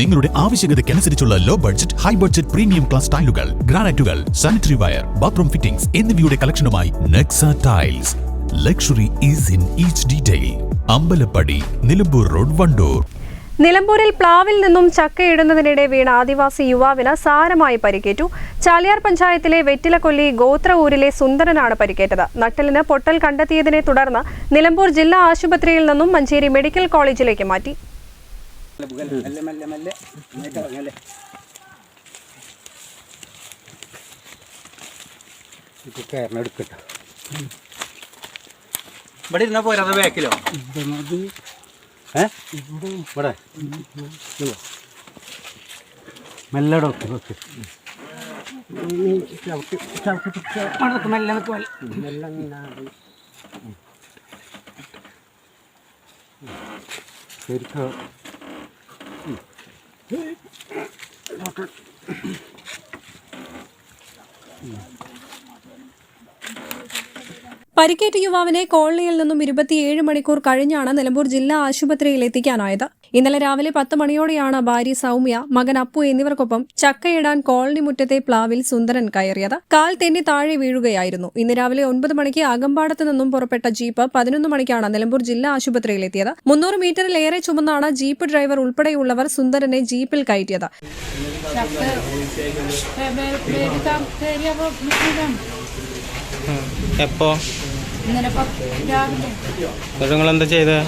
നിങ്ങളുടെ ആവശ്യകതയ്ക്കനുസരിച്ചുള്ള low budget high budget premium class ടൈലുകൾ ഗ്രാനൈറ്റുകൾ സാനിറ്ററി വയർ ബാത്റൂം ഫിറ്റിംഗ്സ് എന്നിവയുടെ കളക്ഷനുമായി Nexa tiles luxury is in each detail Ambalappadi Nilambur road Wandoor. നിലമ്പൂരിൽ പ്ലാവിൽ നിന്നും ചക്കയിടുന്നതിനിടെ വീണ ആദിവാസി യുവാവിന് സാരമായി പരിക്കേറ്റു. ചാലിയാർ പഞ്ചായത്തിലെ വെറ്റിലക്കൊല്ലി ഗോത്ര ഊരിലെ സുന്ദരനാണ് പരിക്കേറ്റത്. നട്ടലിന് പൊട്ടൽ കണ്ടെത്തിയതിനെ തുടർന്ന് നിലമ്പൂർ ജില്ലാ ആശുപത്രിയിൽ നിന്നും മഞ്ചേരി മെഡിക്കൽ കോളേജിലേക്ക് മാറ്റി. മെല്ലെ മെല്ലെ മെല്ലെ നന്നായിട്ട് ഇറങ്ങല്ലേ ഇത് കയറണം എടുക്കട്ടെ. ഇവിടെ ഇരുന്നാ പോരാ അത് ബാക്കിലോ ഏ? ഇവിടെ. ഇതോ. മെല്ലെ ഡോക്ടർ ഡോക്ടർ മെല്ലെ നിൽക്ക് മെല്ലെ മെല്ലെ നിന്നാ മതി. പരിക്കേറ്റ യുവാവിനെ കോളനിയിൽ നിന്നും ഇരുപത്തിയേഴ് മണിക്കൂർ കഴിഞ്ഞാണ് നിലമ്പൂർ ജില്ലാ ആശുപത്രിയിൽ എത്തിക്കാനായത്. ഇന്നലെ രാവിലെ പത്ത് മണിയോടെയാണ് ഭാര്യ സൗമ്യ മകൻ അപ്പു എന്നിവർക്കൊപ്പം ചക്കയിടാൻ കോളനി മുറ്റത്തെ പ്ലാവിൽ സുന്ദരൻ കയറിയത്. കാൽ തെന്നി താഴെ വീഴുകയായിരുന്നു. ഇന്ന് രാവിലെ ഒൻപത് മണിക്ക് അകമ്പാടത്ത് നിന്നും പുറപ്പെട്ട ജീപ്പ് പതിനൊന്ന് മണിക്കാണ് നിലമ്പൂർ ജില്ലാ ആശുപത്രിയിൽ എത്തിയത്. മുന്നൂറ് മീറ്ററിലേറെ ചുമന്നാണ് ജീപ്പ് ഡ്രൈവർ ഉൾപ്പെടെയുള്ളവർ സുന്ദരനെ ജീപ്പിൽ കയറ്റിയത്. എപ്പോ? എന്നിട്ട് നിങ്ങൾ എന്താ ചെയ്ത്?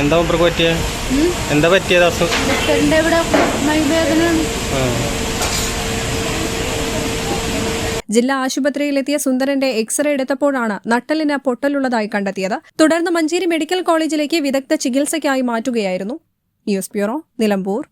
എന്താ മൂപ്പർക്ക് പറ്റിയ? എന്താ പറ്റിയത്. ജില്ലാ ആശുപത്രിയിലെത്തിയ സുന്ദരന്റെ എക്സ്റേ എടുത്തപ്പോഴാണ് നട്ടലിന് പൊട്ടലുള്ളതായി കണ്ടെത്തിയത്. തുടർന്ന് മഞ്ചേരി മെഡിക്കൽ കോളേജിലേക്ക് വിദഗ്ധ ചികിത്സയ്ക്കായി മാറ്റുകയായിരുന്നു. News bureau Nilambur.